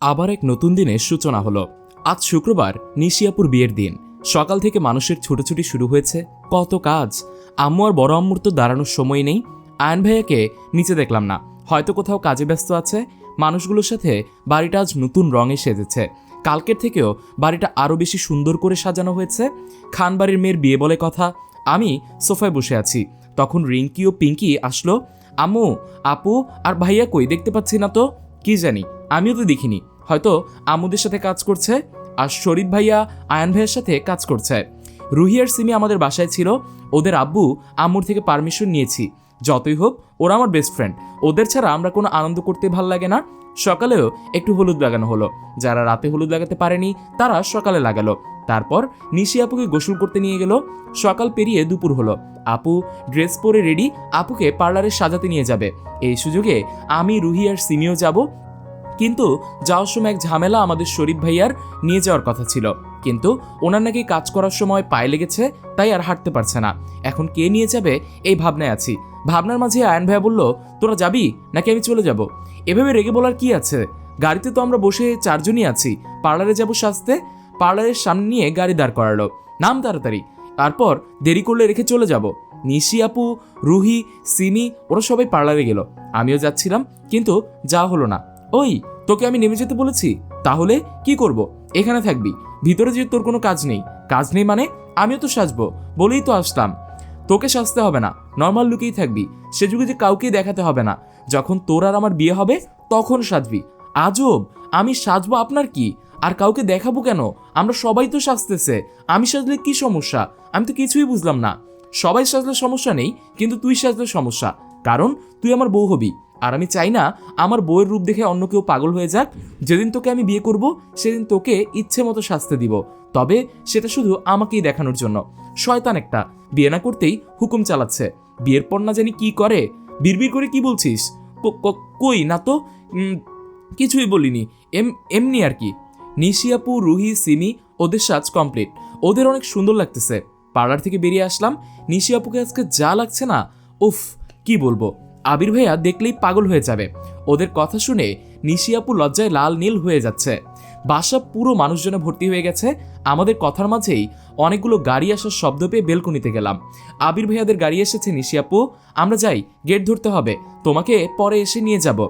আবার এক নতুন দিনের সূচনা হলো। আজ শুক্রবার নিশিয়াপুর বিয়ের দিন। সকাল থেকে মানুষের ছুটোছুটি শুরু হয়েছে। কত কাজ। আম্মু আর বড় আম্মুর তো দাঁড়ানোর সময় নেই। আয়ন ভাইয়াকে নিচে দেখলাম না। হয়তো কোথাও কাজে ব্যস্ত আছে। মানুষগুলোর সাথে বাড়িটা আজ নতুন রঙে সেজেছে। কালকের থেকেও বাড়িটা আরও বেশি সুন্দর করে সাজানো হয়েছে। খান বাড়ির মেয়ের বিয়ে বলে কথা। আমি সোফায় বসে আছি। তখন রিঙ্কি ও পিঙ্কি আসলো। আম্মু, আপু আর ভাইয়া কই? দেখতে পাচ্ছি না তো। কি জানি। আমিও তো দেখিনি। হয়তো আম্মুদের সাথে কাজ করছে আর শরীফ ভাইয়া আয়ান ভাইয়ের সাথে কাজ করছে। রুহি আর সিমি আমাদের বাসায় ছিল, ওদের আব্বু আম্মুর থেকে পারমিশন নিয়েছি। যতই হোক, ওরা আমার বেস্ট ফ্রেন্ড ওদের ছাড়া আমরা কোনো আনন্দ করতে ভালো লাগে না। সকালেও একটু হলুদ লাগানো হলো। যারা রাতে হলুদ লাগাতে পারেনি, তারা সকালে লাগালো। তারপর নিশি আপুকে গোসল করতে নিয়ে গেল। সকাল পেরিয়ে দুপুর হলো। আপু ড্রেস পরে রেডি আপুকে পার্লারে সাজাতে নিয়ে যাবে। এই সুযোগে আমি, রুহি আর সিমিও যাব। কিন্তু যাওয়ার সময় এক ঝামেলা আমাদের শরীফ ভাইয়ার নিয়ে যাওয়ার কথা ছিল। কিন্তু ওনার নাকি কাজ করার সময় পায়ে লেগেছে, তাই আর হাঁটতে পারছে না। এখন কে নিয়ে যাবে, এই ভাবনায় আছি। ভাবনার মাঝে আয়ন ভাইয়া বলল, তোরা যাবি নাকি আমি চলে যাব? এভাবে রেগে বলার কি আছে? গাড়িতে তো আমরা বসে চারজনই আছি। পার্লারে যাব সাজতে, পার্লারের সামনে নিয়ে গাড়ি দাঁড় করালো। নাম তাড়াতাড়ি। তারপর দেরি করলে রেখে চলে যাব। নিশি আপু, রুহি, সিমি, ওরা সবাই পার্লারে গেল। আমিও যাচ্ছিলাম, কিন্তু যা হলো না। ওই, তোকে আমি নেমে যেতে বলেছি। তাহলে কি করব? এখানে থাকবি। ভিতরে যে তোর কোনো কাজ নেই। কাজ নেই মানে আমিও তো সাজবো। বলেই তো আসলাম। তোকে সাজতে হবে না। নর্মাল লুকেই থাকবি। সে যুগে যে কাউকে দেখাতে হবে না। যখন তোর আর আমার বিয়ে হবে, তখন সাজবি। আজব! আমি সাজবো আপনার কি? আর কাউকে দেখাবো কেন? আমরা সবাই তো সাজতেছে। আমি সাজলে কি সমস্যা? আমি তো কিছুই বুঝলাম না। সবাই সাজলে সমস্যা নেই, কিন্তু তুই সাজলে সমস্যা। কারণ তুই আমার বউ হবি। আর আমি চাই না আমার বউয়ের রূপ দেখে অন্য কেউ পাগল হয়ে যাক। যেদিন তোকে আমি বিয়ে করব, সেদিন তোকে ইচ্ছে মতো শাস্তি দিব। তবে সেটা শুধু আমাকেই দেখানোর জন্য। শয়তান একটা। বিয়ে না করতেই হুকুম চালাচ্ছে। বিয়ের পর না জানি কি করে। বিড়বিড় করে কি বলছিস? কই না তো? কিছুই বলিনি। এম, এমনি আর কি। নিশিয়াপু রুহি, সিমি, ওদের সাজ কমপ্লিট। ওদের অনেক সুন্দর লাগতেছে। পার্লার থেকে বেরিয়ে আসলাম। নিশিয়াপুকে আজকে যা লাগছে না, উফ, কি বলব? আবির ভাইয়া দেখলেই পাগল হয়ে যাবে। ওদের কথা শুনে নিশিয়াপু লজ্জায় লাল নীল হয়ে যাচ্ছে। বাসা পুরো মানুষজনে ভর্তি হয়ে গেছে। আমাদের কথার মাঝেই অনেকগুলো গাড়ি আসার শব্দ পেয়ে বেলকনিতে গেলাম। আবির ভাইয়াদের গাড়ি এসেছে নিশিয়াপু আমরা যাই, গেট ধরতে হবে। তোমাকে পরে এসে নিয়ে যাব।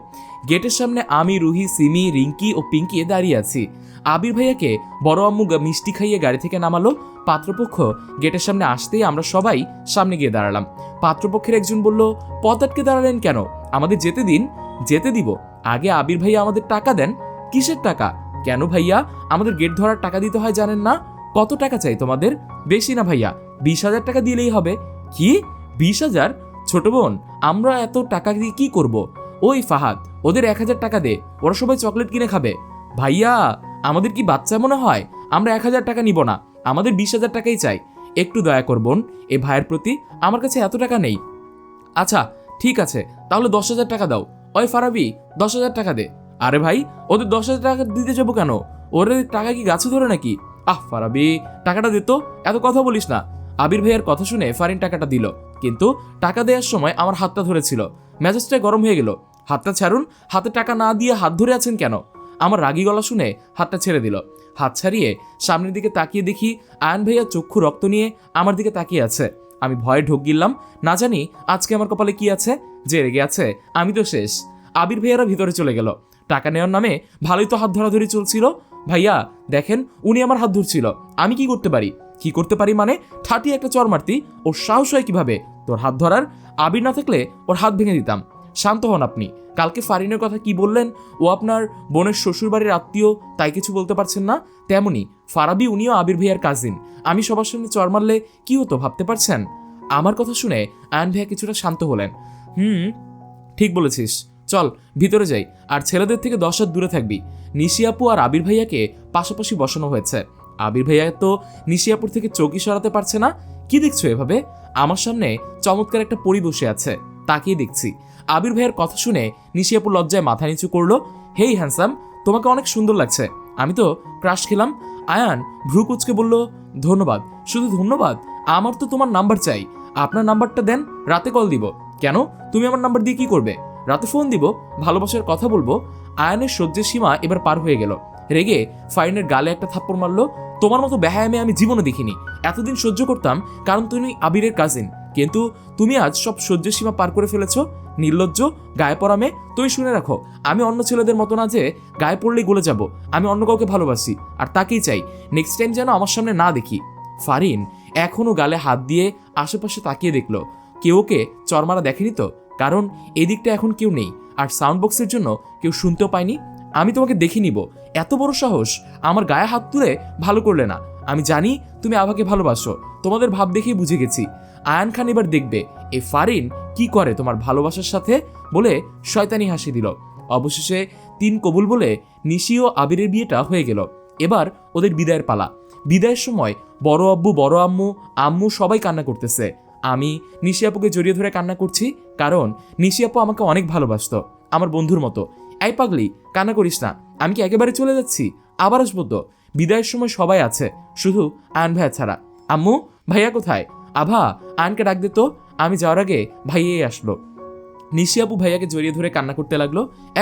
গেটের সামনে আমি, রুহি, সিমি, রিঙ্কি ও পিঙ্কি দাঁড়িয়ে আছি। আবির ভাইয়াকে বড় আম্মু মিষ্টি খাইয়ে গাড়ি থেকে নামালো। পাত্রপক্ষ গেটের সামনে আসতেই আমরা সবাই সামনে গিয়ে দাঁড়ালাম। পাত্রপক্ষের একজন বলল, পথ আটকে দাঁড়ালেন কেন? আমাদের যেতে দিন, যেতে দিব। আগে আবির ভাইয়া আমাদের টাকা দেন। কিসের টাকা? কেন ভাইয়া? আমাদের গেট ধরার টাকা দিতে হয় জানেন না? কত টাকা চাই তোমাদের? বেশি না ভাইয়া, বিশ হাজার টাকা দিলেই হবে। কি? বিশ হাজার? ছোট বোন, আমরা এত টাকা দিয়ে কি করব? ওই ফাহাদ, ওদের এক হাজার টাকা দে, ওরা সবাই চকলেট কিনে খাবে। ভাইয়া, আমাদের কি বাচ্চা মনে হয়? আমরা এক হাজার টাকা নিব না, আমাদের বিশ হাজার টাকাই চাই। একটু দয়া করবন এ ভাইয়ের প্রতি আমার কাছে এত টাকা নেই। আচ্ছা ঠিক আছে, তাহলে দশ হাজার টাকা দাও। ওই ফারাবি, দশ হাজার টাকা দে। আরে ভাই, ওদের দশ হাজার টাকা দিতে যাব কেন? ওরে টাকা কি গাছে ধরে নাকি? আহ, ফারাবি, টাকাটা দে তো। এত কথা বলিস না। আবির ভাইয়ের কথা শুনে ফারিন টাকাটা দিল। কিন্তু টাকা দেওয়ার সময় আমার হাতটা ধরেছিল। মেজাজটা গরম হয়ে গেল। হাতটা ছাড়ুন, হাতে টাকা না দিয়ে হাত ধরে আছেন কেন? আমার রাগী গলা শুনে হাতটা ছেড়ে দিল। হাত ছাড়িয়ে সামনের দিকে তাকিয়ে দেখি আয়ন ভাইয়া চক্ষু রক্ত নিয়ে আমার দিকে তাকিয়ে আছে। আমি ভয়ে ঢোক গিললাম। না জানি আজকে আমার কপালে কি আছে। যে রেগে আছে, আমি তো শেষ। আবির ভাইয়ারা ভিতরে চলে গেল। টাকা নেওয়ার নামে ভালোই তো হাত ধরাধরি চলছিল। ভাইয়া, দেখেন উনি আমার হাত ধরছিল। আমি কি করতে পারি? কি করতে পারি মানে ঠাটি একটা চর মারতি, ওর সাহস হয় কীভাবে? তোর হাত ধরার আবির না থাকলে ওর হাত ভেঙে দিতাম। শান্ত হন আপনি। কালকে ফারিনের কথা কি বললেন? ও আপনার বোনের শ্বশুরবাড়ির আত্মীয়, তাই কিছু বলতে পারছেন না? তেমনি, ফারাবি উনিও আবির ভাইয়ার কাজিন আমি সবার সামনে চর মারলে কি হতো ভাবতে পারছেন? আমার কথা শুনে আয়ন ভাইয়া কিছুটা শান্ত হলেন। হুম, ঠিক বলেছিস। চল, ভিতরে যাই। আর ছেলেদের থেকে দশ হাত দূরে থাকবি। নিশিয়াপু আর আবির ভাইয়াকে পাশাপাশি বসানো হয়েছে। আবির ভাইয়া তো নিশিয়াপুর থেকে চৌকি সরাতে পারছে না। কি দেখছ এভাবে? আমার সামনে চমৎকার একটা পরি বসে আছে। তাকিয়ে দেখছি। আবির ভাইয়ের কথা শুনে নিশিয়াপুর লজ্জায় মাথা নিচু করল। হেই হ্যান্সাম তোমাকে অনেক সুন্দর লাগছে। আমি তো ক্রাশ খেলাম। আয়ান ভ্রু কুচকে বলল, ধন্যবাদ। শুধু ধন্যবাদ? আমার তো তোমার নাম্বার চাই। আপনার নাম্বারটা দেন, রাতে কল দিব। কেন? তুমি আমার নাম্বার দিয়ে কি করবে? রাতে ফোন দিব, ভালোবাসার কথা বলব, আয়ানের সহ্যের সীমা এবার পার হয়ে গেল। রেগে ফারিনের গালে একটা থাপ্পড় মারলো, তোমার মতো ব্যায়ামে আমি জীবনে দেখিনি। এতদিন সহ্য করতাম, কারণ তুমি আবিরের কাজিন কিন্তু তুমি আজ সব সহ্যের সীমা পার করে ফেলেছ, নির্লজ্জ, গায়ে পড়ামে তুমি শুনে রাখো, আমি অন্য ছেলেদের মতো না যে গায়ে পড়লেই গলে যাব। আমি অন্য কাউকে ভালোবাসি, আর তাকেই চাই। নেক্সট টাইম যেন আমার সামনে না দেখি। ফারিন এখনও গালে হাত দিয়ে আশেপাশে তাকিয়ে দেখল। কেউ ওকে চরমারা দেখেনি তো? কারণ এদিকটা এখন কেউ নেই, আর সাউন্ড বক্সের জন্য কেউ শুনতেও পায়নি। আমি তোমাকে দেখে নিব। এত বড় সাহস আমার গায়ে হাত তুলে ভালো করলে না। আমি জানি তুমি আভাকে ভালোবাসো। তোমাদের ভাব দেখেই বুঝে গেছি। আয়ান খান এবার দেখবে, এ ফারিন কি করে তোমার ভালোবাসার সাথে? বলে শয়তানি হাসি দিল। অবশেষে তিন কবুল বলে নিশি ও আবিরের বিয়েটা হয়ে গেল। এবার ওদের বিদায়ের পালা। বিদায়ের সময় বড় আব্বু, বড় আম্মু আম্মু সবাই কান্না করতেছে। আমি নিশি আপুকে জড়িয়ে ধরে কান্না করছি, কারণ নিশি আমাকে অনেক ভালোবাসতো, আমার বন্ধুর মতো। এই পাগলি, কান্না করিস না, আমি কি একেবারে চলে যাচ্ছি? আবার আসব তো। বিদায়ের সময় সবাই আছে, শুধু আয়ন ভাইয়া ছাড়া। আম্মু, ভাইয়া কোথায়? আভা, আয়নকে ডাক দে তো, আমি যাওয়ার আগে ভাইয়াই আসলো। নিশি আপু ভাইয়াকে জড়িয়ে ধরে কান্না করতে লাগল,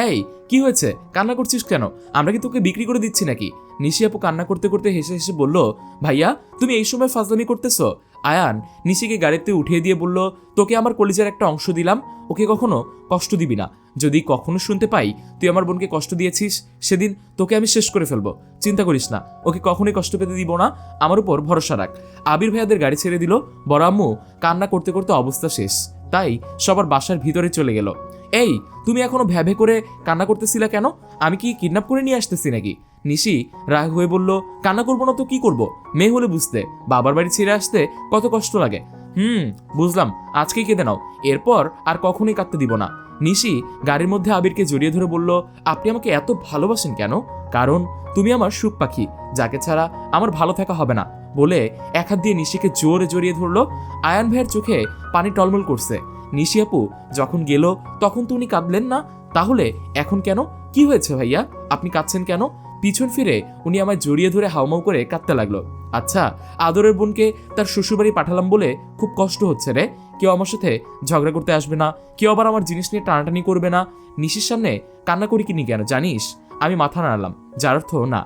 এই, কি হয়েছে? কান্না করছিস কেন? আমরা কি তোকে বিক্রি করে দিচ্ছি নাকি? নিশি আপু কান্না করতে করতে হেসে হেসে বলল, ভাইয়া, তুমি এই সময় ফাজলামি করতেছো? আয়ান নিশিকে গাড়িতে উঠিয়ে দিয়ে বলল, তোকে আমার কলিজার একটা অংশ দিলাম, ওকে কখনো কষ্ট দিবি না। যদি কখনো শুনতে পাই তুই আমার বোনকে কষ্ট দিয়েছিস, সেদিন তোকে আমি শেষ করে ফেলব। চিন্তা করিস না, ওকে কখনোই কষ্ট পেতে দিব না, আমার উপর ভরসা রাখ। আবির ভাইয়াদের গাড়ি ছেড়ে দিল। বড় আম্মু, কান্না করতে করতে অবস্থা শেষ। তাই সবার বাসার ভিতরে চলে গেল। এই, তুমি এখনও ভ্যাভে করে কান্না করতেছিলা কেন? আমি কি কিডন্যাপ করে নিয়ে আসতেছি নাকি? নিশি রাগ হয়ে বলল, কান্না করব না তো কি করব? মেয়ে হলে বুঝতে। বাবার বাড়ি ছেড়ে আসতে কত কষ্ট লাগে। হুম, বুঝলাম। আজকেই কেঁদে নাও। এরপর আর কখনোই কাঁদতে দিব না। নিশি গাড়ির মধ্যে আবিরকে জড়িয়ে ধরে বলল, আপনি আমাকে এত ভালোবাসেন কেন? কারণ তুমি আমার সুখ পাখি। যাকে ছাড়া আমার ভালো থাকা হবে না। বলে এক হাত দিয়ে নিশিকে জোরে জড়িয়ে ধরলো। আয়ান ভাইয়ের চোখে পানি টলমল করছে। নিশি আপু, যখন গেল, তখন তো উনি কাঁদলেন না? তাহলে এখন কেন? কি হয়েছে ভাইয়া? আপনি কাঁদছেন কেন? পিছন ফিরে উনি আমায় জড়িয়ে ধরে হাউমাউ করে কাঁদতে লাগল। আচ্ছা আদরের বোনকে তার শ্বশুরবাড়ি পাঠালাম বলে খুব কষ্ট হচ্ছে রে। কেউ আমার সাথে ঝগড়া করতে আসবে না, কেউ আবার আমার জিনিস নিয়ে টানাটানি করবে না। নিশির সামনে কান্না করি কিনি কেন, জানিস? আমি মাথা নাড়ালাম, যার অর্থ না।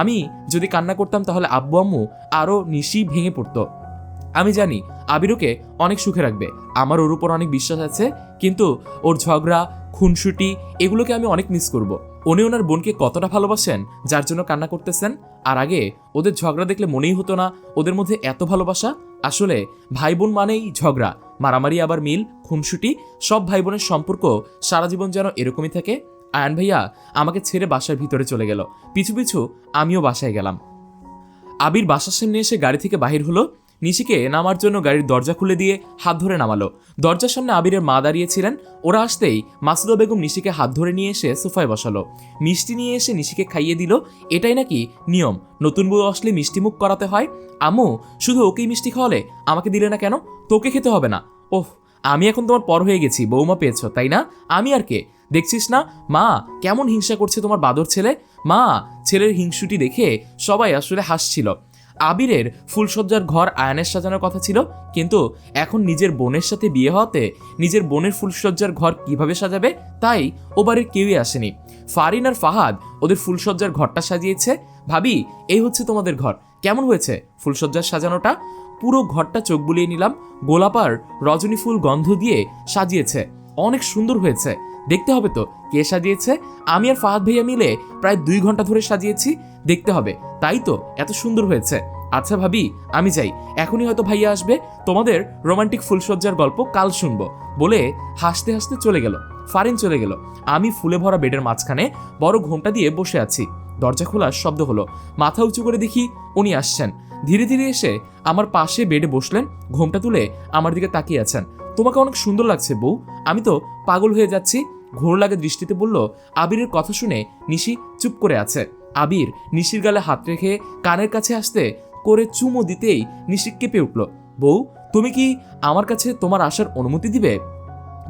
আমি যদি কান্না করতাম তাহলে আব্বু আম্মু আরও নিশি ভেঙে পড়তো। আমি জানি আবিরকে অনেক সুখে রাখবে, আমার ওর উপর অনেক বিশ্বাস আছে, কিন্তু ওর ঝগড়া, খুনসুটি, এগুলোকে আমি অনেক মিস করব। উনি ওনার বোনকে কতটা ভালোবাসেন, যার জন্য কান্না করতেছেন? আর আগে, ওদের ঝগড়া দেখলে মনেই হতো না, ওদের মধ্যে এত ভালোবাসা? আসলে ভাই বোন মানেই ঝগড়া, মারামারি, আবার মিল, খুনসুটি, সব ভাই বোনের সম্পর্ক সারা জীবন যেন এরকমই থাকে। আয়ান ভাইয়া, আমাকে ছেড়ে বাসার ভিতরে চলে গেল। পিছু পিছু আমিও বাসায় গেলাম। আবির বাসার সামনে এসে গাড়ি থেকে বাহির হলো। নিশিকে নামার জন্য গাড়ির দরজা খুলে দিয়ে হাত ধরে নামালো। দরজার সামনে আবিরের মা দাঁড়িয়েছিলেন। ওরা আসতেই মাসুদা বেগম নিশিকে হাত ধরে নিয়ে এসে সোফায় বসালো। মিষ্টি নিয়ে এসে নিশিকে খাইয়ে দিল। এটাই নাকি নিয়ম। নতুন বউ আসলে মিষ্টি মুখ করাতে হয়। আম্মু, শুধু ওকেই মিষ্টি খাওয়ালে আমাকে দিলে না কেন? তোকে খেতে হবে না। ওহ আমি এখন তোমার পর হয়ে গেছি বৌমা পেয়েছ, তাই না? আমি আর কে? দেখছিস না? মা, কেমন হিংসা করছে তোমার বাদর ছেলে? মা, ছেলের হিংসুটি দেখে সবাই আসলে হাসছিল। আবিরের ফুলসজ্জার ঘর আয়নের সাজানোর কথা ছিল, কিন্তু এখন নিজের বোনের সাথে বিয়ে হওয়াতে নিজের বোনের ফুলসজ্জার ঘর কীভাবে সাজাবে তাই ও বাড়ির কেউই আসেনি। ফারিন আর ফাহাদ ওদের ফুলসজ্জার ঘরটা সাজিয়েছে। ভাবি, এই হচ্ছে তোমাদের ঘর। কেমন হয়েছে ফুলসজ্জার সাজানোটা? পুরো ঘরটা চোখ বুলিয়ে নিলাম। গোলাপার রজনী ফুল গন্ধ দিয়ে সাজিয়েছে। অনেক সুন্দর হয়েছে। দেখতে হবে তো কে সাজিয়েছে? আমি আর ফাহাদ ভাইয়া মিলে প্রায় দুই ঘণ্টা ধরে সাজিয়েছি, দেখতে হবে। তাই তো, এত সুন্দর হয়েছে। আচ্ছা ভাবি, আমি যাই। এখনই হয়তো ভাইয়া আসবে। তোমাদের রোমান্টিক ফুলসজ্জার গল্প কাল শুনব। বলে হাসতে হাসতে চলে গেল। ফারিন চলে গেল। আমি ফুলে ভরা বেডের মাঝখানে বড় ঘোমটা দিয়ে বসে আছি। দরজা খোলার শব্দ হলো। মাথা উঁচু করে দেখি উনি আসছেন। ধীরে ধীরে এসে আমার পাশে বেডে বসলেন। ঘোমটা তুলে আমার দিকে তাকিয়ে আছেন। তোমাকে অনেক সুন্দর লাগছে বউ। আমি তো পাগল হয়ে যাচ্ছি। ঘোর লাগে দৃষ্টিতে বলল, আবিরের কথা শুনে নিশি চুপ করে আছে। আবির নিশির গালে হাত রেখে কানের কাছে আসতে করে চুমো দিতেই নিশি কেঁপে উঠল, বউ, তুমি কি আমার কাছে তোমার আসার অনুমতি দিবে?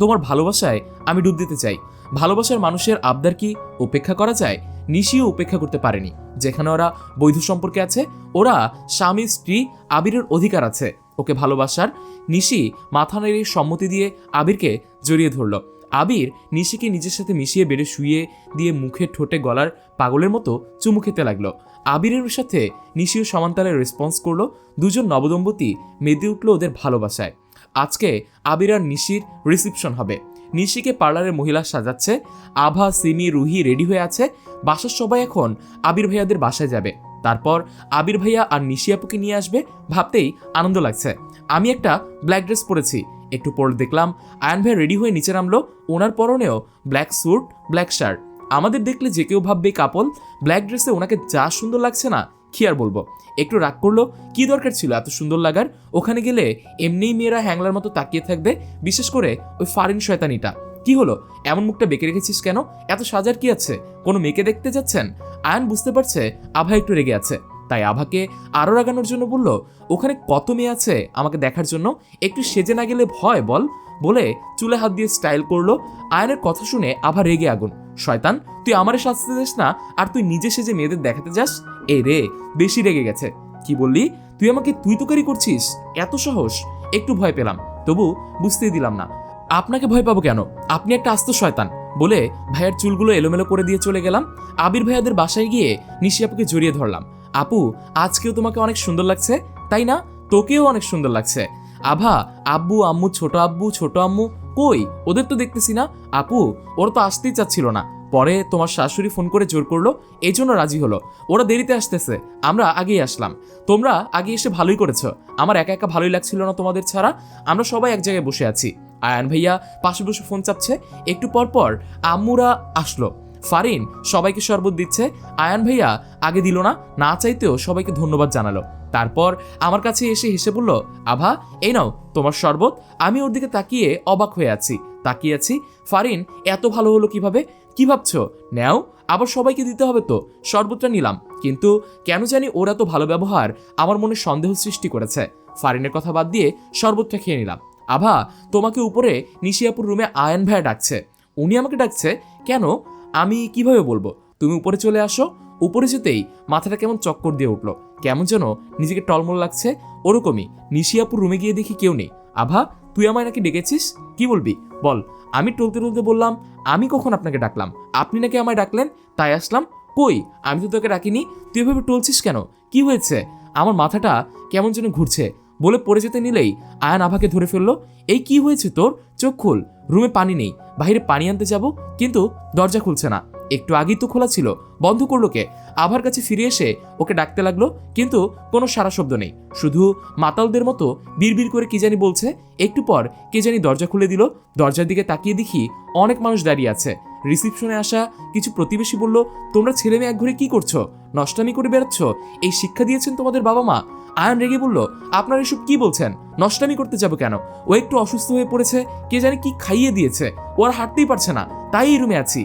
তোমার ভালোবাসায় আমি ডুব দিতে চাই। ভালোবাসার মানুষের আবদার কি উপেক্ষা করা যায়? নিশিও উপেক্ষা করতে পারেনি। যেখানে ওরা বৈধ সম্পর্কে আছে, ওরা স্বামী, স্ত্রী, আবিরের অধিকার আছে। ওকে ভালোবাসার নিশি মাথা নেড়ে সম্মতি দিয়ে আবিরকে জড়িয়ে ধরল। আবির নিশিকে নিজের সাথে মিশিয়ে বেড়ে শুয়ে দিয়ে মুখে ঠোঁটে গলার পাগলের মতো চুমু খেতে লাগল। আবিরের সাথে নিশিও সমান্তালে রেসপন্স করল, দুজন নবদম্পতি মেতে উঠল ওদের ভালোবাসায়। আজকে আবির আর নিশির রিসিপশন হবে। নিশিকে পার্লারের মহিলা সাজাচ্ছে। আভা, সিমি, রুহি রেডি হয়ে আছে। বাসার সবাই এখন আবির ভাইয়াদের বাসায় যাবে। তারপর আবির ভাইয়া আর নিশি আপুকে নিয়ে আসবে। ভাবতেই আনন্দ লাগছে। আমি একটা ব্ল্যাক ড্রেস পরেছি। একটু পর দেখলাম আয়ন ভাই রেডি হয়ে নিচে নামলো। ওনার পরনেও ব্ল্যাক স্যুট ব্ল্যাক শার্ট আমাদের দেখলে যে কেউ ভাববে কাপল ব্ল্যাক ড্রেসে ওনাকে যা সুন্দর লাগছে না, কি আর বলব? একটু রাগ করল, কি দরকার ছিল এত সুন্দর লাগার? ওখানে গেলে এমনিই মেয়েরা হ্যাংলার মতো তাকিয়ে থাকবে, বিশেষ করে ওই ফারিন শয়তানিটা। কি হলো? এমন মুখটা বেঁকে রেখেছিস কেন? এত সাজার কি আছে? কোনো মেয়েকে দেখতে যাচ্ছেন? আয়ন বুঝতে পারছে, আভা একটু রেগে আছে। তাই আভাকে আরও রাগানোর জন্য বলল, ওখানে কত মেয়ে আছে আমাকে দেখার জন্য? একটু সেজে না গেলে ভয় বল। বলে চুলে হাত দিয়ে স্টাইল করল। আয়নের কথা শুনে আভা রেগে আগুন। শয়তান, তুই আমারে শাস্তি দিস না, আর তুই নিজে সেজে মেয়েদের দেখাতে যাস? এ রে, বেশি রেগে গেছে। কি বললি? তুই আমাকে তুই তোকারি করছিস? এত সাহস। একটু ভয় পেলাম, তবু বুঝতেই দিলাম না। আপনাকে ভয় পাবো কেন? আপনি একটা আস্ত শয়তান। বলে ভাইয়ের চুলগুলো এলোমেলো করে দিয়ে চলে গেলাম। আবির ভাইয়াদের বাসায় গিয়ে নিশি আপুকে জড়িয়ে ধরলাম। আপু, আজকেও তোমাকে অনেক সুন্দর লাগছে, তাই না? তোকেও অনেক সুন্দর লাগছে। আভা, আব্বু, আম্মু, ছোট আব্বু, ছোট আম্মু, কই? ওদের তো দেখতেছি না। আপু, ওরা তো আসতেই চাচ্ছিল না। পরে তোমার শাশুড়ি ফোন করে জোর করল এই জন্য রাজি হলো। ওরা দেরিতে আসতেছে, আমরা আগেই আসলাম। তোমরা আগে এসে ভালোই করেছ। আমার একা একা ভালোই লাগছিল না তোমাদের ছাড়া। আমরা সবাই এক জায়গায় বসে আছি। আয়ান ভাইয়া পাশে বসে ফোন চাপছে। একটু পর পর আম্মুরা আসলো। ফারিন সবাইকে শরবত দিচ্ছে। আয়ান ভাইয়া আগে দিল না না চাইতেও সবাইকে ধন্যবাদ জানালো। তারপর আমার কাছে এসে হেসে বলল, আভা, এই নাও তোমার শরবত। আমি ওর দিকে তাকিয়ে অবাক হয়ে আছি। তাকিয়ে আছি, ফারিন, এত ভালো হলো কীভাবে? কি ভাবছ? নেও, আবার সবাইকে দিতে হবে তো। শরবতটা নিলাম। কিন্তু কেন জানি ওর এত ভালো ব্যবহার আমার মনে সন্দেহ সৃষ্টি করেছে। ফারিনের কথা বাদ দিয়ে শরবতটা খেয়ে নিলাম। আভা, তোমাকে উপরে নিশিয়াপুর রুমে আয়ন ভাইয়া ডাকছে। উনি আমাকে ডাকছে, কেন? আমি কীভাবে বলব? তুমি উপরে চলে আসো। উপরে যেতেই মাথাটা কেমন চক্কর দিয়ে উঠল। কেমন যেন নিজেকে টলমল লাগছে। ওরকমই নিশিয়াপুর রুমে গিয়ে দেখি কেউ নেই। আভা, তুই আমায় নাকি ডেকেছিস? কি বলবি? বল। আমি টলতে টলতে বললাম, আমি কখন আপনাকে ডাকলাম? আপনি নাকি আমায় ডাকলেন? তাই আসলাম? কই? আমি তো তোকে ডাকিনি। তুই এভাবে টলছিস কেন? কি হয়েছে? আমার মাথাটা কেমন যেন ঘুরছে। বলে পড়ে যেতে নিলেই আয়ান আভাকে ধরে ফেলল, এই কি হয়েছে তোর? চোখ খুল, রুমে পানি নেই, বাইরে পানি আনতে যাব, কিন্তু দরজা খুলছে না। একটু আগেই তো খোলা ছিল, বন্ধ করল কে? আভার কাছে ফিরে এসে ওকে ডাকতে লাগল, কিন্তু কোনো সারা শব্দ নেই। শুধু মাতালদের মতো বিড়বিড় করে কি জানি বলছে। একটু পর কে জানি দরজা খুলে দিল, দরজার দিকে তাকিয়ে দেখি অনেক মানুষ দাঁড়িয়ে আছে। রিসিপশনে আসা কিছু প্রতিবেশী বলল, তোমরা ছেলে মেয়ে এক ঘরে কি করছ? নষ্টামি করে বেড়াচ্ছ? এই শিক্ষা দিয়েছেন তোমাদের বাবা মা? আয়ন রেগে বলল, আপনারা এসব কি বলছেন? নষ্টামি করতে যাব কেন? ও একটু অসুস্থ হয়ে পড়েছে, কে জানে কি খাইয়ে দিয়েছে। ও আর হাঁটতেই পারছে না, তাই এই রুমে আছি।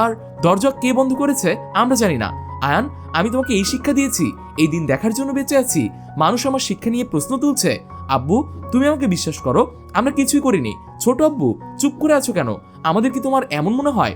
আর দরজা কে বন্ধ করেছে, আমরা জানি না। আয়ান, আমি তোমাকে এই শিক্ষা দিয়েছি, এই দিন দেখার জন্য বেঁচে আছি। মানুষ আমার শিক্ষা নিয়ে প্রশ্ন তুলছে। আব্বু, তুমি আমাকে বিশ্বাস করো, আমরা কিছুই করিনি। ছোট আব্বু, চুপ করে আছো কেন? আমাদের কি তোমার এমন মনে হয়?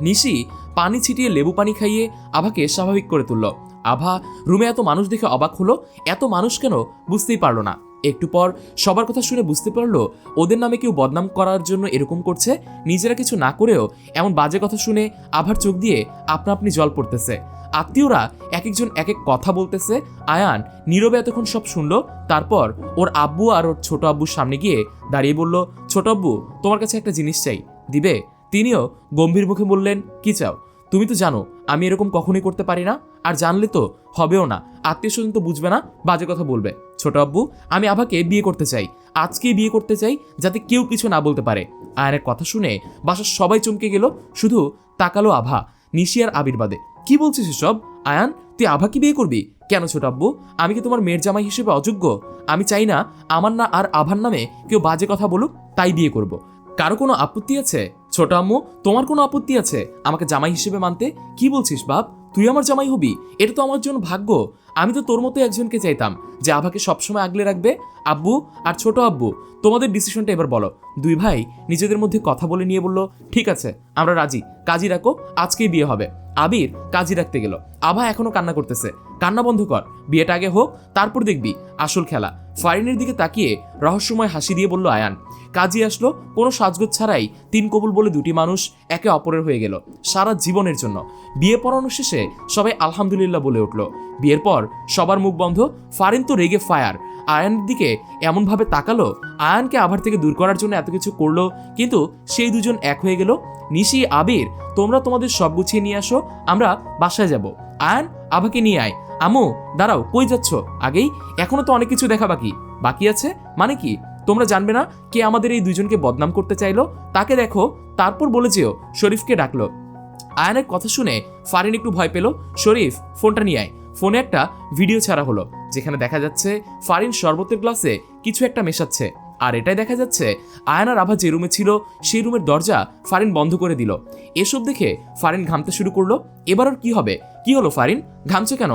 নিশি পানি ছিটিয়ে লেবু পানি খাইয়ে আভাকে স্বাভাবিক করে তুলল। আভা, রুমে এত মানুষ দেখে অবাক হলো, এত মানুষ কেন বুঝতেই পারল না। একটু পর সবার কথা শুনে বুঝতে পারল, ওদের নামে কেউ বদনাম করার জন্য এরকম করছে, নিজেরা কিছু না করেও এমন বাজে কথা শুনে আভার চোখ দিয়ে আপনা আপনি জল পড়তেছে। আত্মীয়রা এক একজন এক এক কথা বলতেছে, আয়ান নীরবে এতক্ষণ সব শুনলো, তারপর ওর আব্বু আর ওর ছোট আব্বুর সামনে গিয়ে দাঁড়িয়ে বলল, ছোট আব্বু, তোমার কাছে একটা জিনিস চাই। দিবে? তিনিও গম্ভীর মুখে বললেন, কি চাও? তুমি তো জানো, আমি এরকম কখনোই করতে পারি না। আর জানলে তো হবেও না। আত্মীয় স্বজন তো বুঝবে না, বাজে কথা বলবে। ছোট আব্বু, আমি আভাকে বিয়ে করতে চাই। আজকেই বিয়ে করতে চাই যাতে কেউ কিছু না বলতে পারে। আয়নের কথা শুনে বাসার সবাই চমকে গেল, শুধু তাকালো আভা নিশিয়ার আবির্বাদে। কি বলছিস সব আয়ান, তুই আভা কি বিয়ে করবি? কেন ছোট আব্বু? আমি কি তোমার মেয়ের জামাই হিসেবে অযোগ্য? আমি চাই না আমার না আর আভার নামে কেউ বাজে কথা বলুক, তাই বিয়ে করব। কারও কোনো আপত্তি আছে? ছোট আম্মু, তোমার কোনো আপত্তি আছে? আমাকে জামাই হিসেবে মানতে? কি বলছিস বাপ? তুই আমার জামাই হবি? এটা তো আমার জন্য ভাগ্য। আমি তো তোর মতো একজনকে চাইতাম, যে আভাকে সবসময় আগলে রাখবে। আব্বু আর ছোট আব্বু, তোমাদের ডিসিশনটা এবার বলো। দুই ভাই নিজেদের মধ্যে কথা বলে নিয়ে বলল, ঠিক আছে, আমরা রাজি। কাজী রাখো, আজকেই বিয়ে হবে। আবির কাজী রাখতে গেল। আভা এখনও কান্না করতেছে। কান্না বন্ধ কর। বিয়েটা আগে হোক, তারপর দেখবি। আসল খেলা। ফারিনের দিকে তাকিয়ে রহস্যময় হাসি দিয়ে বলল আয়ান কাজী আসলো, কোনো সাজগোজ ছাড়াই তিন কবুল বলে দুটি মানুষ একে অপরের হয়ে গেল, সারা জীবনের জন্য। বিয়ে পড়ানো শেষে সবাই আলহামদুলিল্লাহ বলে উঠল। বিয়ের পর সবার মুখ বন্ধ, ফারিন তো রেগে ফায়ার। আয়ানের দিকে এমনভাবে তাকালো, আয়ানকে আভার থেকে দূর করার জন্য এত কিছু করল, কিন্তু সেই দুজন এক হয়ে গেল। নিশি, আবির, তোমরা তোমাদের সব গুছিয়ে নিয়ে আসো, আমরা বাসায় যাব। আয়ান, আভাকে নিয়ে আয়। আমু দাঁড়াও, কই যাচ্ছ? আগেই এখনও তো অনেক কিছু দেখা বাকি। বাকি আছে? মানে কি? তোমরা জানবে না কে আমাদের এই দুজনকে বদনাম করতে চাইলো? তাকে দেখো, তারপর বলে যেও, শরীফকে ডাকলো। আয়ানের কথা শুনে ফারিন একটু ভয় পেল। শরীফ, ফোনটা নিয়ে আয়। ফোনে একটা ভিডিও ছাড়া হলো, যেখানে দেখা যাচ্ছে ফারিন শরবতের গ্লাসে কিছু একটা মেশাচ্ছে। আর এটাই দেখা যাচ্ছে আয়নার আভা যে রুমে ছিল, সেই রুমের দরজা ফারিন বন্ধ করে দিল। এসব দেখে ফারিন ঘামতে শুরু করল। এবার আর কি হবে? কি হলো ফারিন? ঘামছে কেন?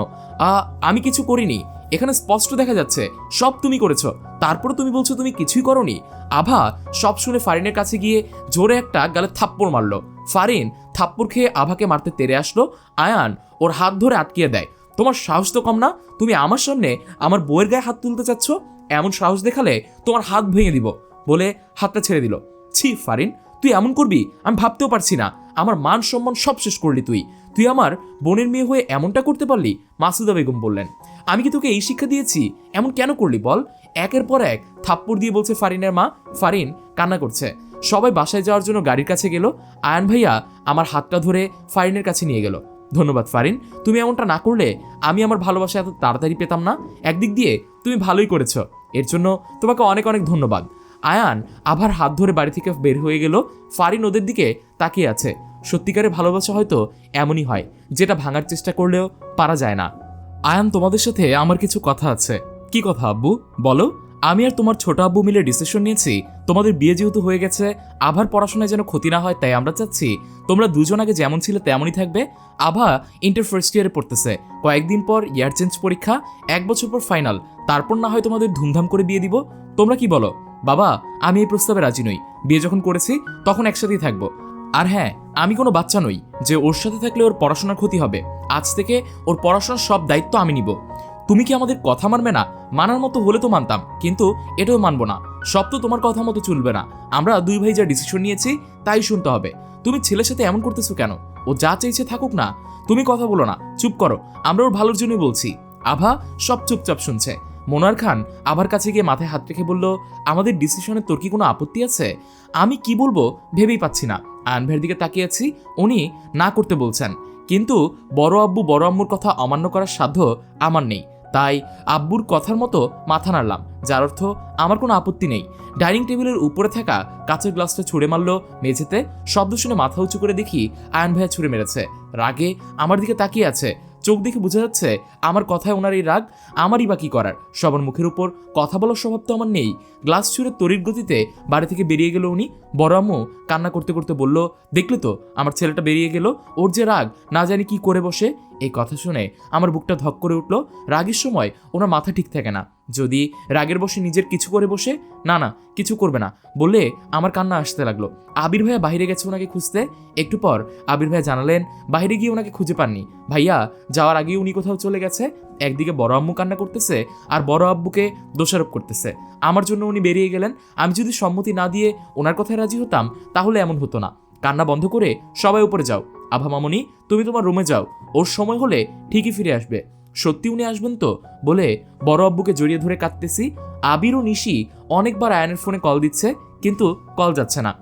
আমি কিছু করিনি। এখানে স্পষ্ট দেখা যাচ্ছে, সব তুমি করেছ। তারপরে তুমি বলছো তুমি কিছুই করনি। আভা সব শুনে ফারিনের কাছে গিয়ে জোরে একটা গালে থাপ্পড় মারলো। ফারিন থাপ্পড় খেয়ে আভাকে মারতে তেরে আসলো। আয়ান ওর হাত ধরে আটকিয়ে দেয়, তোমার সাহস তো কম না? তুমি আমার সামনে আমার বইয়ের গায়ে হাত তুলতে চাচ্ছ? এমন সাহস দেখালে তোমার হাত ভেঙে দিব। বলে হাতটা ছেড়ে দিল। ছি ফারিন, তুই এমন করবি? আমি ভাবতেও পারছি না। আমার মান সম্মান সব শেষ করলি তুই। তুই আমার বোনের মেয়ে হয়ে এমনটা করতে পারলি? মাসুদা বেগম বললেন। আমি কি তোকে এই শিক্ষা দিয়েছি? এমন কেন করলি বল? একের পর এক থাপ্পড় দিয়ে বলছে ফারিনের মা, ফারিন কান্না করছে। সবাই বাসায় যাওয়ার জন্য গাড়ির কাছে গেল। আয়ান ভাইয়া আমার হাতটা ধরে ফারিনের কাছে নিয়ে গেল। ধন্যবাদ ফারিন, তুমি এমনটা না করলে আমি আমার ভালোবাসা এত তাড়াতাড়ি পেতাম না। একদিক দিয়ে তুমি ভালোই করেছ। এর জন্য তোমাকে অনেক অনেক ধন্যবাদ। আয়ান আবার হাত ধরে বাড়ি থেকে বের হয়ে গেল। ফারিন ওদের দিকে তাকিয়ে আছে। সত্যিকারের ভালোবাসা হয়তো এমনই হয়, যেটা ভাঙার চেষ্টা করলেও পারা যায় না। আয়ান, তোমাদের সাথে আমার কিছু কথা আছে। কি কথা, আব্বু? বলো। আমি আর তোমার ছোট আব্বু মিলে ডিসিশন নিয়েছি। তোমাদের বিয়ে যেহেতু হয়ে গেছে, আভার পড়াশোনায় যেন ক্ষতি না হয়, তাই আমরা চাচ্ছি তোমরা দুজন আগে যেমন ছিলে তেমনই থাকবে। আভা ইন্টার ফার্স্ট ইয়ারে পড়তেছে। কয়েকদিন পর ইয়ার চেঞ্জ পরীক্ষা, এক বছর পর ফাইনাল তারপর না হয় তোমাদের ধুমধাম করে বিয়ে দিব। তোমরা কি বলো? বাবা, আমি এই প্রস্তাবে রাজি নই। বিয়ে যখন করেছি, তখন একসাথেই থাকব। আর হ্যাঁ আমি কোনো বাচ্চা নই যে ওর সাথে থাকলে ওর পড়াশোনার ক্ষতি হবে। আজ থেকে ওর পড়াশোনার সব দায়িত্ব আমি নিব। তুমি কি আমাদের কথা মানবে না? মানার মতো হলে তো মানতাম, কিন্তু এটাও মানবো না। সব তো তোমার কথা মতো চলবে না। আমরা দুই ভাই যা ডিসিশন নিয়েছি, তাই শুনতে হবে। তুমি ছেলের সাথে এমন করতেছো কেন? ও যা চাইছে থাকুক না। তুমি কথা বলো না, চুপ করো। আমরা ওর ভালোর জন্যই বলছি। আভা সব চুপচাপ শুনছে। মোনার খান আবার কাছে গিয়ে মাথায় হাত রেখে বলল, আমাদের ডিসিশনে তোর কি কোনো আপত্তি আছে? আমি কি বলব ভেবেই পাচ্ছি না। আয়ন ভাইয়ের দিকে তাকিয়ে আছি উনি না করতে বলছেন। কিন্তু বড় আব্বু বড় আম্মুর কথা অমান্য করার সাধ্য আমার নেই। তাই আব্বুর কথার মতো মাথা নাড়লাম, যার অর্থ আমার কোনো আপত্তি নেই। ডাইনিং টেবিলের উপরে থাকা কাঁচের গ্লাসটা ছুঁড়ে মারল, মেঝেতে শব্দ শুনে মাথা উঁচু করে দেখি আয়ন ভাইয়া ছুঁড়ে মেরেছে। রাগে আমার দিকে তাকিয়ে আছে চোখ দেখে বোঝা যাচ্ছে, আমার কথায় ওনার এই রাগ আমারই বাকি করার? সবার মুখের উপর কথা বলার স্বভাব তো আমার নেই। গ্লাস ছুঁড়ে তরির গতিতে বাড়ি থেকে বেরিয়ে গেল উনি। বড় আম্মু কান্না করতে করতে বলল, দেখলে তো, আমার ছেলেটা বেরিয়ে গেল। ওর যে রাগ, না জানি কি করে বসে। এই কথা শুনে আমার বুকটা ধক করে উঠল। রাগের সময় ওনার মাথা ঠিক থাকে না। যদি রাগের বসে নিজের কিছু করে বসে, না না, কিছু করবে না, বলে আমার কান্না আসতে লাগল। আবির ভাইয়া বাইরে গেছে ওনাকে খুঁজতে। একটু পর আবির ভাইয়া জানালেন, বাইরে গিয়ে ওনাকে খুঁজে পাননি। ভাইয়া, যাওয়ার আগেই উনি কোথাও চলে গেছে। একদিকে বড় আম্মু কান্না করতেছে আর বড় আব্বুকে দোষারোপ করতেছে। আমার জন্য উনি বেরিয়ে গেলেন। আমি যদি সম্মতি না দিয়ে ওনার কথায় রাজি হতাম, তাহলে এমন হতো না। কান্না বন্ধ করে সবাই উপরে যাও। আভা মামনি, তুমি তোমার রুমে যাও। ওর সময় হলে ঠিকই ফিরে আসবে। সত্যি উনি আসবেন তো? বলে বড় আব্বুকে জড়িয়ে ধরে কাঁদতেছি। আবির ও নিশি অনেকবার আয়নের ফোনে কল দিচ্ছে, কিন্তু কল যাচ্ছে না।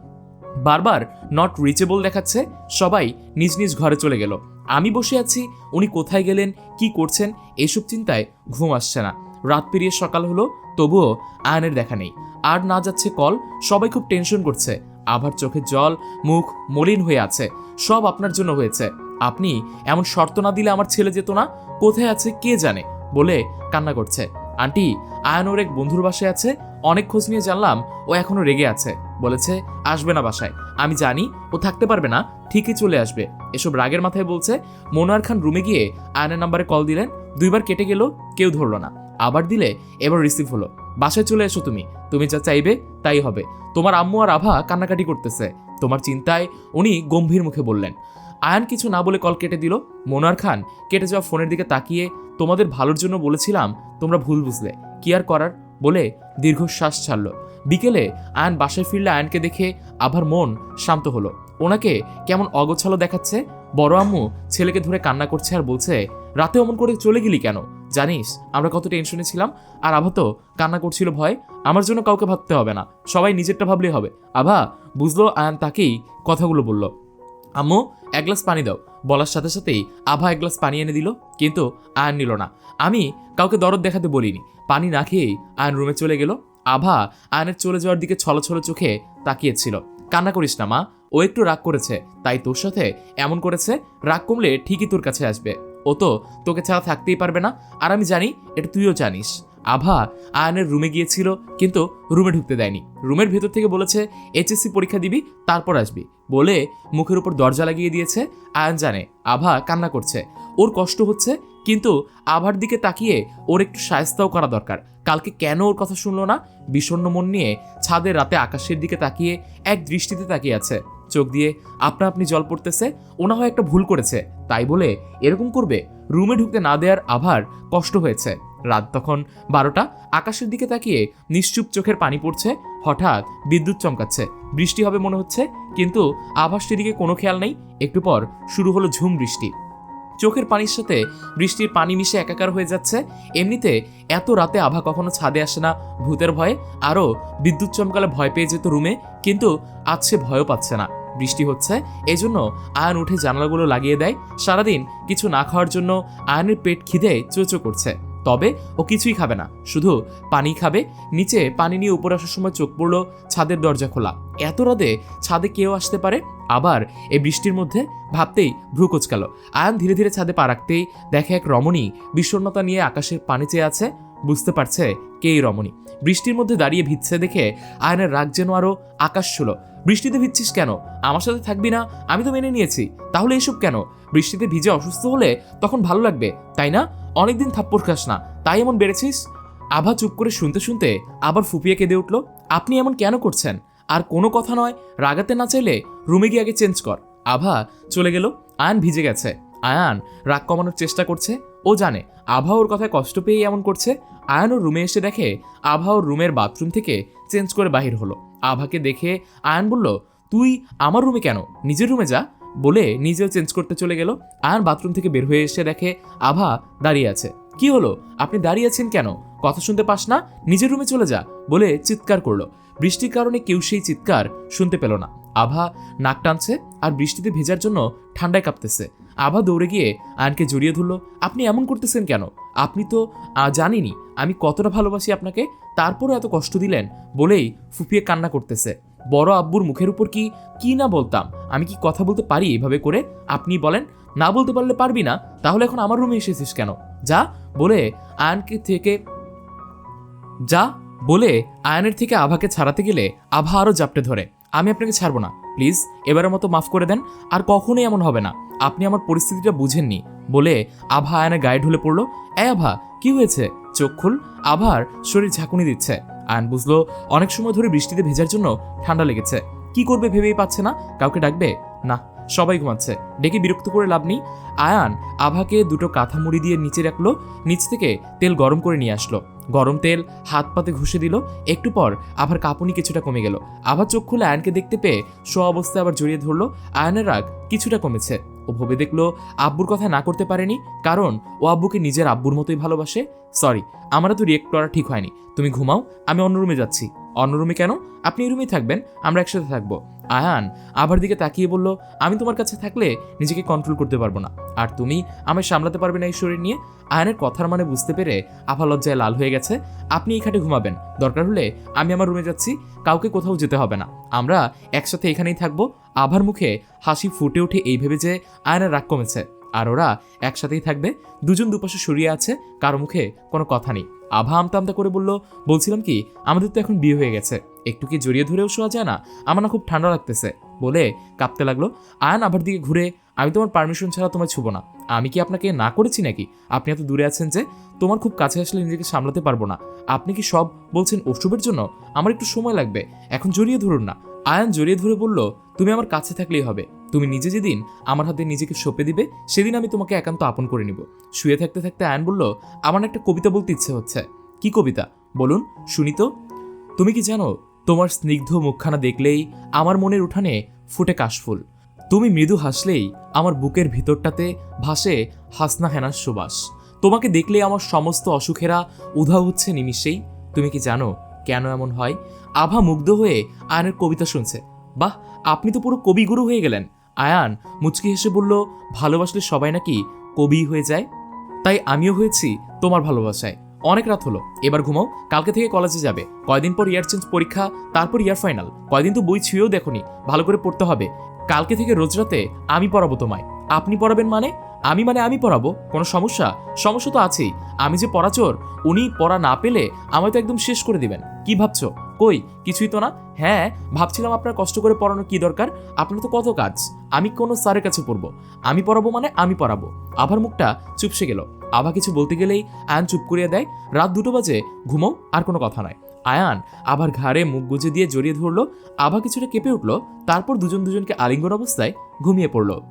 বারবার নট রিচেবল দেখাচ্ছে, সবাই নিজ নিজ ঘরে চলে গেল। আমি বসে আছি, উনি কোথায় গেলেন, কি করছেন, এসব চিন্তায় ঘুম আসছে না। রাত পেরিয়ে সকাল হলো, তবুও আয়নের দেখা নেই। আর না যাচ্ছে কল সবাই খুব টেনশন করছে। আবার চোখের জল, মুখ মলিন হয়ে আছে। সব আপনার জন্য হয়েছে। আপনি এমন শর্ত না দিলে আমার ছেলে যেত না? কোথায় আছে কে জানে? বলে কান্না করছে। আন্টি আয়ন ওর এক বন্ধুর বাসায় আছে। অনেক খোঁজ নিয়ে জানলাম ও এখনও রেগে আছে। বলেছে, আসবে না বাসায়। আমি জানি, ও থাকতে পারবে না। ঠিকই চলে আসবে। এসব রাগের মাথায় বলছে, মনোয়ার খান রুমে গিয়ে আয়নের নাম্বারে কল দিলেন। দুইবার কেটে গেল, কেউ ধরলো না। আবার দিলে, এবার রিসিভ হলো। বাসায় চলে এসো তুমি। তুমি যা চাইবে তাই হবে। তোমার আম্মু আর আভা কান্নাকাটি করতেছে। তোমার চিন্তায় উনি গম্ভীর মুখে বললেন, আয়ান কিছু না বলে কল কেটে দিল। মোনার খান, কেটে যাওয়া ফোনের দিকে তাকিয়ে তোমাদের ভালোর জন্য বলেছিলাম, তোমরা ভুল বুঝলে। কি আর করার? বলে দীর্ঘশ্বাস ছাড়ল। বিকেলে আয়ন বাসায় ফিরলে আয়নকে দেখে আবার মন শান্ত হলো। ওনাকে কেমন অগোছালো দেখাচ্ছে? বড় আম্মু ছেলেকে ধরে কান্না করছে আর বলছে, রাতে অমন করে চলে গেলি কেন? জানিস, আমরা কত টেনশনে ছিলাম। আর আভা তো কান্না করছিল ভয়, আমার জন্য কাউকে ভাবতে হবে না, সবাই নিজেরটা ভাবলেই হবে। আভা, বুঝলো আয়ান তাকেই কথাগুলো বলল। আম্মু, এক গ্লাস পানি দাও। বলার সাথে সাথেই আভা এক গ্লাস পানি এনে দিল, কিন্তু আয়ন নিল না। আমি কাউকে দরদ দেখাতে বলিনি। পানি না খেয়েই আয়ন রুমে চলে গেল। আভা আয়নের চলে যাওয়ার দিকে ছলো ছলো চোখে তাকিয়েছিল। কান্না করিস না মা, ও একটু রাগ করেছে, তাই তোর সাথে এমন করেছে, রাগ কমলে ঠিকই তোর কাছে আসবে। ও তো তোকে ছাড়া থাকতেই পারবে না। আর আমি জানি, এটা তুইও জানিস। আভা আয়নের রুমে গিয়েছিল, কিন্তু রুমে ঢুকতে দেয়নি। রুমের ভেতর থেকে বলেছে, এইচএসসি পরীক্ষা দিবি, তারপর আসবি। বলে মুখের উপর দরজা লাগিয়ে দিয়েছে। আয়ন জানে, আভা কান্না করছে। ওর কষ্ট হচ্ছে, কিন্তু আভার দিকে তাকিয়ে ওর একটু সায়স্তাও করা দরকার। কালকে কেন ওর কথা শুনলো না? বিষণ্ণ মন নিয়ে ছাদের রাতে আকাশের দিকে তাকিয়ে এক দৃষ্টিতে তাকিয়ে আছে। চোখ দিয়ে, আপনা আপনি জল পড়তেছে, ওনা হয় একটা ভুল করেছে। তাই বলে এরকম করবে, রুমে ঢুকতে না দেওয়ার আভার কষ্ট হয়েছে। রাত তখন বারোটা, আকাশের দিকে তাকিয়ে নিশ্চুপ চোখের পানি পড়ছে, হঠাৎ বিদ্যুৎ চমকাচ্ছে। বৃষ্টি হবে মনে হচ্ছে, কিন্তু আভাস সেদিকে কোনো খেয়াল নেই। একটু পর শুরু হলো ঝুম বৃষ্টি। চোখের পানির সাথে বৃষ্টির পানি মিশে একাকার হয়ে যাচ্ছে। এমনিতে এত রাতে আভা কখনো ছাদে আসে না। ভূতের ভয়ে আরও বিদ্যুৎ চমকালে ভয় পেয়ে যেত রুমে, কিন্তু আজ সে ভয়ও পাচ্ছে না। বৃষ্টি হচ্ছে, এজন্য আয়ন উঠে জানালাগুলো লাগিয়ে দেয়। সারাদিন কিছু না খাওয়ার জন্য আয়নের পেট খিদে চোচো করছে। তবে ও কিছুই খাবে না, শুধু পানি খাবে। নিচে পানি নিয়ে উপরে আসার সময় চোখ পড়ল ছাদের দরজা খোলা। এত রাতে ছাদে কেউ আসতে পারে? আবার এই বৃষ্টির মধ্যে ভাবতেই ভ্রু কোচকালো। আয়ন ধীরে ধীরে ছাদে পা রাখতেই দেখে এক রমণী বিষণ্ণতা নিয়ে আকাশের পানি চেয়ে আছে। বুঝতে পারছে কে এই রমণী। বৃষ্টির মধ্যে দাঁড়িয়ে ভিজছে দেখে আয়নের রাগ যেন আরও আকাশ ছিল বৃষ্টিতে ভিজছিস কেন? আমার সাথে থাকবি না? আমি তো মেনে নিয়েছি। তাহলে এসব কেন? বৃষ্টিতে ভিজে অসুস্থ হলে তখন ভালো লাগবে, তাই না? অনেকদিন থাপ্পড় খাস না। তাই এমন বেড়েছিস? আভা চুপ করে শুনতে শুনতে আবার ফুপিয়ে কেঁদে উঠল, আপনি এমন কেন করছেন? আর কোনো কথা নয়। রাগাতে না চাইলে রুমে গিয়ে আগে চেঞ্জ কর। আভা চলে গেল। আয়ান ভিজে গেছে। আয়ান রাগ কমানোর চেষ্টা করছে। ও জানে, আভা ওর কথায় কষ্ট পেয়ে এমন করছে। আয়ান ওর রুমে এসে দেখে আভা ওর রুমের বাথরুম থেকে চেঞ্জ করে বাহির হলো। আভাকে দেখে আয়ান বলল, তুই আমার রুমে কেন? নিজের রুমে যা। বলে নিজেও চেঞ্জ করতে চলে গেল। আয়ান বাথরুম থেকে বের হয়ে এসে দেখে আভা দাঁড়িয়ে আছে। কি হলো? আপনি দাঁড়িয়ে আছেন কেন? কথা শুনতে পাস না? নিজের রুমে চলে যা। বলে চিৎকার করল। বৃষ্টির কারণে কেউ সেই চিৎকার শুনতে পেল না। আভা নাক টানছে আর বৃষ্টিতে ভেজার জন্য ঠান্ডায় কাঁপতেছে। আভা দৌড়ে গিয়ে আয়নকে জড়িয়ে ধরলো, আপনি এমন করতেছেন কেন? আপনি তো জানিনি, আমি কতটা ভালোবাসি আপনাকে, তারপরও এত কষ্ট দিলেন বলেই ফুপিয়ে কান্না করতেছে। বড় আব্বুর মুখের উপর কি কি না বলতাম? আমি কি কথা বলতে পারি এভাবে করে? আপনি বলেন, না বলতে পারলে পারবি না, তাহলে এখন আমার রুমে এসেছিস কেন? যা বলে আয়নকে থেকে, যা বলে আয়নের থেকে আভাকে ছাড়াতে গেলে আভা আরও জাপটে ধরে। আমি আপনাকে ছাড়বো না, প্লিজ। এবারের মতো মাফ করে দেন, আর কখনোই এমন হবে না। আপনি আমার পরিস্থিতিটা বুঝেননি। বলে আভা আয়নের গায়ে ঢুলে পড়ল। এ আভা, কি হয়েছে? চোখ খুল। আভার শরীর ঝাঁকুনি দিচ্ছে। আয়ন বুঝলো, অনেক সময় ধরে বৃষ্টিতে ভেজার জন্য ঠান্ডা লেগেছে। কি করবে ভেবেই পাচ্ছে না? কাউকে ডাকবে? না। সবাই ঘুমাচ্ছে। ডেকে বিরক্ত করে লাভ নেই। আয়ান আভাকে দুটো কাঁথা মুড়ি দিয়ে নিচে রাখল, নিচ থেকে তেল গরম করে নিয়ে আসলো। গরম তেল, হাত পাতে ঘুষে দিল। একটু পর আবার কাঁপুনি কিছুটা কমে গেল। আবার চোখ খুলে আয়নকে দেখতে পেয়ে শো অবস্থায় আবার জড়িয়ে ধরলো। আয়নের রাগ কিছুটা কমেছে। ও ভেবে দেখল, আব্বুর কথা না করতে পারেনি, কারণ ও আব্বুকে নিজের আব্বুর মতোই ভালোবাসে। সরি আমারও তো রিয়েক্ট করা ঠিক হয়নি। তুমি ঘুমাও, আমি অন্য রুমে যাচ্ছি। অন্য রুমে কেন? আপনি এই রুমেই থাকবেন, আমরা একসাথে থাকব। আয়ান আবার দিকে তাকিয়ে বলল, আমি তোমার কাছে থাকলে নিজেকে কন্ট্রোল করতে পারব না। আর তুমি আমায় সামলাতে পারবে না এই শরীর নিয়ে? আয়নের কথার মানে বুঝতে পেরে আভা লজ্জায় লাল হয়ে গেছে। আপনি এই খাটে ঘুমাবেন। দরকার হলে আমি আমার রুমে যাচ্ছি, কাউকে কোথাও যেতে হবে না। আমরা একসাথে এখানেই থাকব। আভার মুখে হাসি ফুটে ওঠে এই ভেবে যে আয়নের রাগ কমেছে। আর ওরা একসাথেই থাকবে। দুজন দুপাশে সরিয়ে আছে, কারও মুখে কোনো কথা নেই। আভা আমতা আমতা করে বলল, বলছিলাম কি, আমাদের তো এখন বিয়ে হয়ে গেছে। একটু কি জড়িয়ে ধরেও শোয়া যায় না? আমার না খুব ঠান্ডা লাগতেছে। বলে কাঁপতে লাগল, আয়ান আবার দিকে ঘুরে আমি তোমার পারমিশন ছাড়া তোমায় ছুবো না। আমি কি আপনাকে না করেছি নাকি? আপনি এত দূরে আছেন যে তোমার খুব কাছে আসলে নিজেকে সামলাতে পারব না। আপনি কি সব বলছেন ওষুধের জন্য? আমার একটু সময় লাগবে। এখন জড়িয়ে ধরুন না। আয়ান জড়িয়ে ধরে বলল, তুমি আমার কাছে থাকলেই হবে। তুমি নিজে যেদিন আমার হাতে নিজেকে সঁপে দিবে, সেদিন আমি তোমাকে একান্ত আপন করে নিব। শুয়ে থাকতে থাকতে আয়ন বলল, আমার একটা কবিতা বলতে ইচ্ছে হচ্ছে। কি কবিতা? বলুন, শুনি তো। তুমি কি জানো, তোমার স্নিগ্ধ মুখখানা দেখলেই আমার মনের উঠানে ফুটে কাশফুল। তুমি মৃদু হাসলেই আমার বুকের ভিতরটাতে ভাসে হাসনা হেনার সুবাস। তোমাকে দেখলেই আমার সমস্ত অসুখেরা উধাও হচ্ছে নিমিষেই। তুমি কি জানো কেন এমন হয়? আভা মুগ্ধ হয়ে আয়নের কবিতা শুনছে। বাহ, আপনি তো পুরো কবিগুরু হয়ে গেলেন। আয়ান মুচকি হেসে বলল, ভালোবাসলে সবাই নাকি কবি হয়ে যায়? তাই আমিও হয়েছি, তোমার ভালোবাসায়। অনেক রাত হলো, এবার ঘুমাও, কালকে থেকে কলেজে যাবে। কয়দিন পর ইয়ার চেঞ্জ পরীক্ষা, তারপর ইয়ার ফাইনাল। কয়দিন তো বই ছুঁয়েও দেখনি, ভালো করে পড়তে হবে। কালকে থেকে রোজ রাতে আমি পড়াবো তোমায়। আপনি পড়াবেন মানে? আমি মানে আমি পড়াবো? কোনো সমস্যা? সমস্যা তো আছেই। আমি যে পড়াচোর, উনি পড়া না পেলে আমায় তো একদম শেষ করে দিবেন। কি ভাবছ? কই? কিছুই তো না। হ্যাঁ ভাবছিলাম আপনার কষ্ট করে পড়ানোর কি দরকার? আপনার তো কত কাজ? আমি কোনো স্যারের কাছে পড়ব। আমি পড়াবো মানে আমি পড়াবো। আভার মুখটা চুপসে গেল। আভা কিছু বলতে গেলেই আয়ান চুপ করিয়ে দেয়। রাত দুটো বাজে। ঘুমাও, আর কোনো কথা নয়। আয়ান আবার ঘাড়ে মুখ গুজে দিয়ে জড়িয়ে ধরলো। আভা কিছুটা কেঁপে উঠল। তারপর দুজন দুজনকে আলিঙ্গন অবস্থায় ঘুমিয়ে পড়ল।